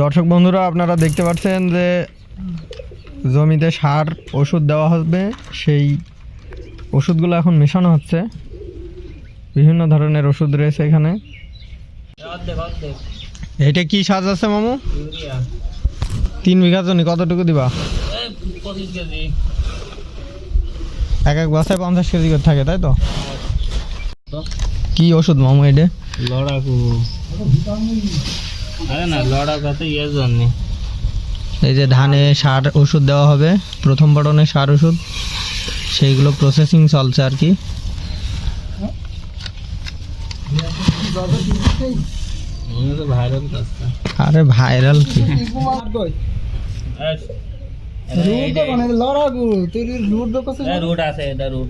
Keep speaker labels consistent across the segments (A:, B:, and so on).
A: দর্শক বন্ধুরা, আপনারা দেখতে পাচ্ছেন যে জমিতে সার ওষুধ দেওয়া হবে। সেই ওষুধগুলো এখন মেশানো হচ্ছে। বিভিন্ন ধরনের ওষুধ রয়েছে এখানে। এটা কি সাজ আছে মামু? তিন বিঘা জমি, কতটুকু দিবা? এক এক বাসায় পঞ্চাশ কেজি করে থাকে, তাই তো
B: তো?
A: কি ওষুধ মামু এটা?
B: লড়াকু। জন্য।
A: এই যে ধানে সার ওষুধ দেওয়া হবে প্রথম বটনে সার ওষুধ সেইগুলো প্রসেসিং চলছে আর কি।
B: মনে ভাইরাল
A: আরে ভাইরাল কি?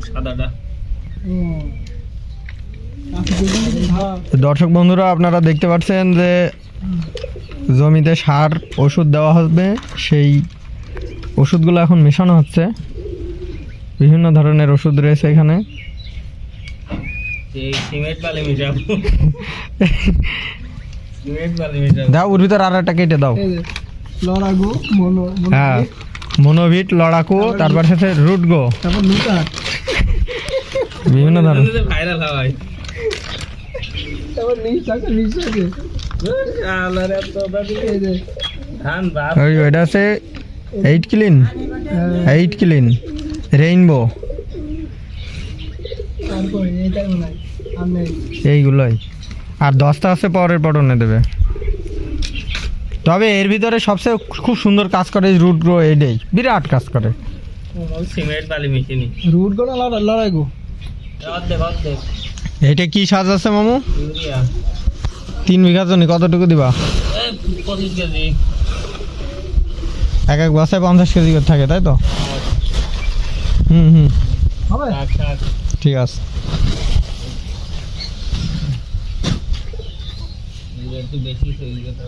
B: সাদাটা।
A: দর্শক বন্ধুরা আপনারা দেখতে পাচ্ছেন যে জমিতে সার ওষুধ দেওয়া হবে। সেই ওষুধগুলো এখন মেশানো হচ্ছে। বিভিন্ন ধরনের ওষুধ রয়েছে এখানে। দাও ওর ভিতর আর একটা কেটে দাও। হ্যাঁ মনোভিট লড়াকু তারপর সাথে রুট গো। বিভিন্ন ধরনের।
B: ভাইরাল হয়।
A: ওই ওইটা আছে eight clean eight clean rainbow এইগুলোই। আর দশটা আছে পরের পটনে দেবে। তবে এর ভিতরে সবচেয়ে খুব সুন্দর কাজ করে রুট গ্রো এইটাই। বিরাট কাজ করে।
C: রুট লড়াই গো।
A: এইটা কি সাজ আছে মামু?
B: ইউরিয়া।
A: তিন বিঘা জমি কতটুকু দিবা?
B: পঁচিশ কেজি।
A: এক এক বাসায় পঞ্চাশ কেজি করে থাকে তাই তো? হুম হুম।
C: হবে?
B: শাক শাক
A: ঠিক আছে।
B: এগুলো একটু বেশি হয়ে
C: আছে।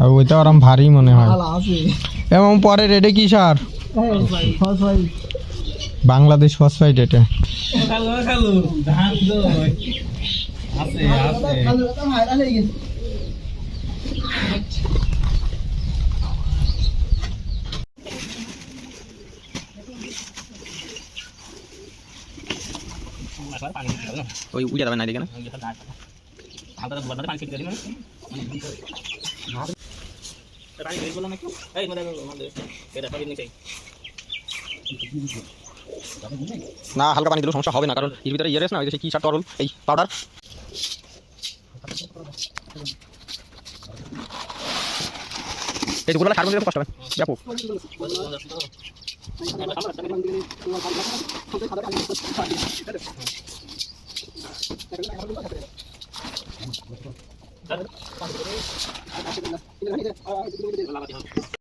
A: আর ওইটা আরাম ভারী মনে হয়। এবং পরে রেডে কি সার বাংলাদেশ ফসফাইট এটা ওই উঠে যাবে না দেখে না। না, হালকা পানি দিলে সমস্যা হবে না, কারণ এর ভিতরে ইয়ারেস না, ওই যে কি সার তরল, এই পাউডার এই দুপুরবেলা সার কষ্ট হবে ব্যাপক